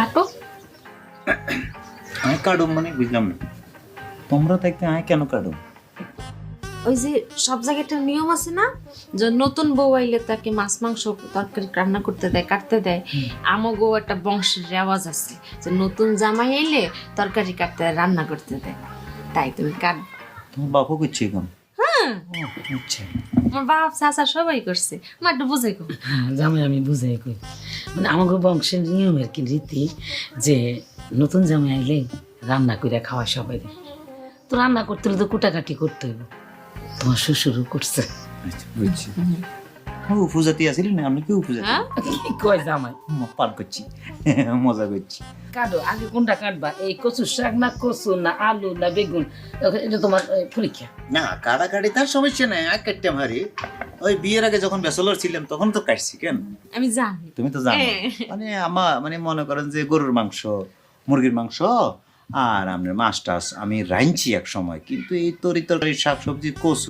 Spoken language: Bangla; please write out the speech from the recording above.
কাটো। আয় কাটুম মানে বুঝলাম না। তোমরা থাকতে আয় কেন কাটুম ওই যে সব জায়গায় একটা নিয়ম আছে না যে নতুন বউ আইলে তাকে মাছ মাংস তরকারি রান্না করতে দেয় কাটতে দেয়। আমাগো একটা বংশের রেওয়াজ আছে যে নতুন জামাই আইলে তরকারি কাটতে দেয় রান্না করতে দেয়। তাই তুমি কাট তোমার বাপও করছে এখন? হ্যাঁ। আচ্ছা। আমার বাপ চাচা সবাই করছে। আমার একটু বুঝাই কো হ্যাঁ জামাই আমি বুঝাই কই। মানে আমাকে বংশের নিয়ম আর কি রীতি যে নতুন জামাই আইলে রান্না করে খাওয়া সবাই তো রান্না করতে হলে তো কুটাকাটি করতে হইব। তোমার শ্বশুরও করছে। আচ্ছা বুঝছি। ও উপজাতি আসিলি না আমি কি উপজাতি? হ্যাঁ? কি কয় জামাই? ম- করছি। মজা করছি। কাটো আগে কোনটা কাটবা? এই কচু শাক না কচু না আলু না বেগুন? এটা তোমার পরীক্ষা? না কাটাকাটি তার সমস্যা নাই আর কাটতাম হারি ওই বিয়ের আগে যখন ব্যাচেলর ছিলাম তখন তো কাটছি কেন? আমি জানি। তুমি তো জানো। হ্যাঁ। মানে আমার মানে মনে করেন যে গরুর মাংস মুরগির মাংস আর আপনার মাছ টাছ আমি রাঁধছি এক সময়। কিন্তু এই তরি তরকারি শাকসবজি কচু